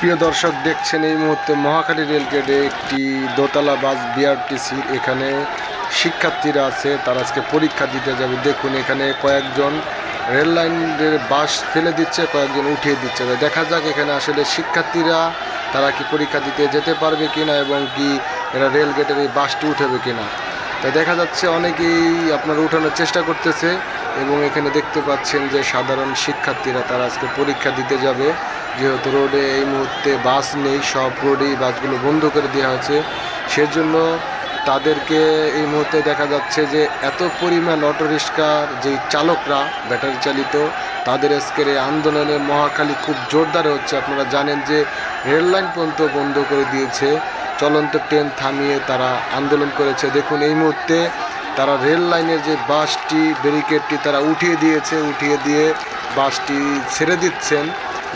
প্রিয় দর্শক, দেখছেন এই মুহূর্তে মহাখালী রেলগেটে একটি দোতলা বাস বিআরটিসির এখানে শিক্ষার্থীরা আছে। তারা আজকে পরীক্ষা দিতে যাবে। দেখুন, এখানে কয়েকজন রেল লাইনের বাস ফেলে দিচ্ছে, কয়েকজন উঠিয়ে দিচ্ছে। তো দেখা যাক এখানে আসলে শিক্ষার্থীরা, তারা কি পরীক্ষা দিতে যেতে পারবে কিনা এবং কি এরা রেল গেটের এই বাসটি উঠবে কিনা। তাই দেখা যাচ্ছে অনেকেই আপনারা উঠানোর চেষ্টা করতেছে এবং এখানে দেখতে পাচ্ছেন যে সাধারণ শিক্ষার্থীরা তারা আজকে পরীক্ষা দিতে যাবে। যেহেতু রোডে এই মুহূর্তে বাস নেই, সব রোডেই বাসগুলো বন্ধ করে দেওয়া হয়েছে। সেজন্য তাদেরকে এই মুহূর্তে দেখা যাচ্ছে যে এত পরিমাণ অটো রিক্সার যে চালকরা ব্যাটারি চালিত, তাদের আজকের এই আন্দোলনে মহাখালী খুব জোরদার হচ্ছে। আপনারা জানেন যে রেললাইন পর্যন্ত বন্ধ করে দিয়েছে। চলন্ত ট্রেন থামিয়ে তারা আন্দোলন করেছে। দেখুন, এই মুহূর্তে তারা রেল লাইনের যে বাসটি ব্যারিকেডটি তারা উঠিয়ে দিয়েছে, উঠিয়ে দিয়ে বাসটি ছেড়ে দিচ্ছেন।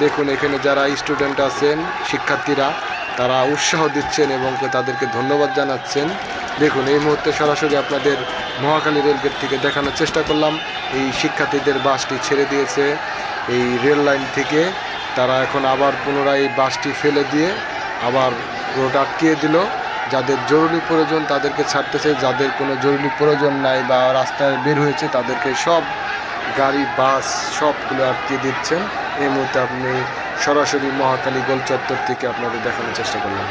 দেখুন, এখানে যারা স্টুডেন্ট আছেন, শিক্ষার্থীরা, তারা উৎসাহ দিচ্ছেন এবং তাদেরকে ধন্যবাদ জানাচ্ছেন। দেখুন, এই মুহূর্তে সরাসরি আপনাদের মহাখালী রেলগেট থেকে দেখানোর চেষ্টা করলাম। এই শিক্ষার্থীদের বাসটি ছেড়ে দিয়েছে। এই রেল লাইন থেকে তারা এখন আবার পুনরায় বাসটি ফেলে দিয়ে আবার রোড আটকিয়ে দিল। যাদের জরুরি প্রয়োজন তাদেরকে ছাড়তেছে, যাদের কোনো জরুরি প্রয়োজন নাই বা রাস্তায় বের হয়েছে তাদেরকে সব গাড়ি, বাস সবগুলো আটকিয়ে দিচ্ছেন এই মুহূর্তে আপনি সরাসরি মহাকালী গোল চত্বর থেকে আপনাদের দেখানোর চেষ্টা করলাম।